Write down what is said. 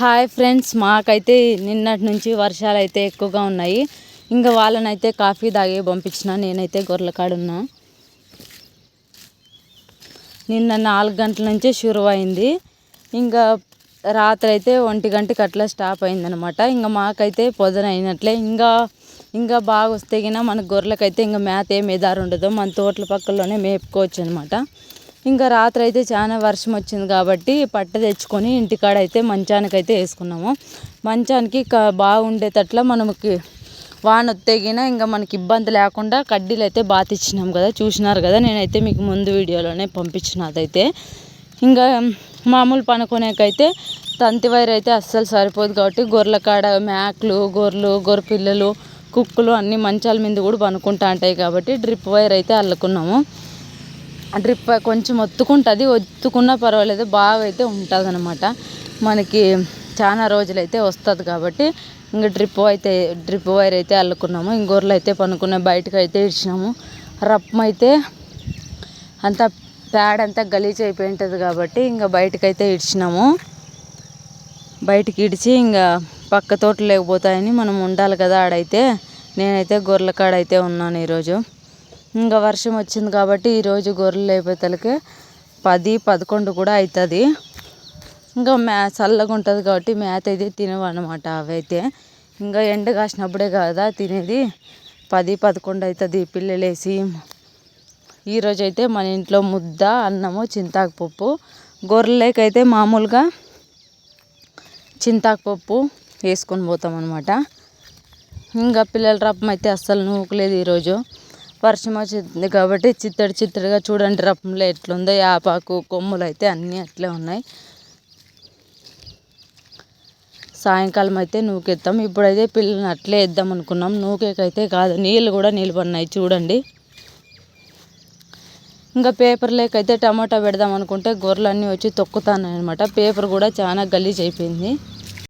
Hi friends మాకైతే నిన్నటి నుంచి వర్షాలు అయితే ఎక్కువగా ఉన్నాయి. ఇంకా వాళ్ళనైతే కాఫీ తాగి పంపించిన నేనైతే గొర్రెల కాడున్నా నిన్న నాలుగు గంటల నుంచే షురు అయింది ఇంకా రాత్రి అయితే ఒంటి గంటకి అట్లా స్టాప్ అయిందనమాట. ఇంకా మాకైతే పొద్దున అయినట్లే. ఇంకా ఇంకా బాగా వస్తే గిన మన గొర్రెలకైతే ఇంకా మేత ఏం ఎదారు ఉండదు. మన తోటల పక్కలోనే మేపుకోవచ్చు అనమాట ఇంకా రాత్రి అయితే చాలా వర్షం వచ్చింది కాబట్టి పట్ట తెచ్చుకొని ఇంటికాడ అయితే మంచానికైతే వేసుకున్నాము. మంచానికి క బాగుండేటట్ల మనకి వాన వత్తేగిన ఇంకా మనకి ఇబ్బంది లేకుండా కడ్డీలు అయితే బాతిచ్చినాం కదా చూసినారు కదా. నేనైతే మీకు ముందు వీడియోలోనే పంపించిన అదైతే. ఇంకా మామూలు పనుకునేకైతే తంతి వైర్ అయితే అస్సలు సరిపోదు కాబట్టి గొర్రెల కాడ మేకలు గొర్రెలు గొర్రె పిల్లలు కుక్కలు అన్ని మంచాల మీద కూడా పనుకుంటా ఉంటాయి కాబట్టి డ్రిప్ వైర్ అయితే అల్లుకున్నాము. డ్రిప్ కొంచెం ఒత్తుకుంటుంది. ఒత్తుకున్నా పర్వాలేదు. బాగా అయితే ఉంటుంది అనమాట మనకి చాలా రోజులైతే వస్తుంది కాబట్టి ఇంకా డ్రిప్ అయితే డ్రిప్ వైర్ అయితే అల్లుకున్నాము. ఇంకొర్లు అయితే పనుకున్న బయటకు అయితే ఇచ్చినాము రప్పం అయితే అంతా ప్యాడ్ అంతా గలీజ్ అయిపోయి ఉంటుంది కాబట్టి ఇంకా బయటకైతే ఇడిచినాము. బయటికి ఇడిచి ఇంకా పక్క తోటలు లేకపోతాయని మనం ఉండాలి కదా ఆడైతే. నేనైతే గొర్రెల కాడ అయితే ఉన్నాను ఈరోజు. ఇంకా వర్షం వచ్చింది కాబట్టి ఈరోజు గొర్రెలు లేకపోతలకే పది పదకొండు కూడా అవుతుంది ఇంకా మే చల్లగా ఉంటుంది కాబట్టి మేత అయితే తినవన్నమాట అవైతే. ఇంకా ఎండ కాసినప్పుడే కదా తినేది. పది పదకొండు అవుతుంది పిల్లలేసి. ఈరోజు అయితే మన ఇంట్లో ముద్ద అన్నము చింతాకు పప్పు గొర్రెలకైతే మామూలుగా చింతాకుపప్పు వేసుకొని పోతాం అనమాట ఇంకా పిల్లల రప్పం అయితే అస్సలు నూకలేదు ఈరోజు. వర్షం వచ్చింది కాబట్టి చిత్తడి చిత్తడిగా చూడండి రప్పంలో ఎట్లుందో యాపాకు కొమ్ములు అయితే అన్నీ అట్లే ఉన్నాయి. సాయంకాలం అయితే నూకెత్తాం. ఇప్పుడైతే పిల్లల్ని అట్లే వేద్దాం అనుకున్నాం. నూకేకైతే కాదు నీళ్ళు కూడా నిలబడినాయి చూడండి. ఇంకా పేపర్ లేకైతే టమాటా పెడదాం అనుకుంటే గొర్రెలన్నీ వచ్చి తొక్కుతాను అనమాట పేపర్ కూడా చాలా గలీజ్ అయిపోయింది.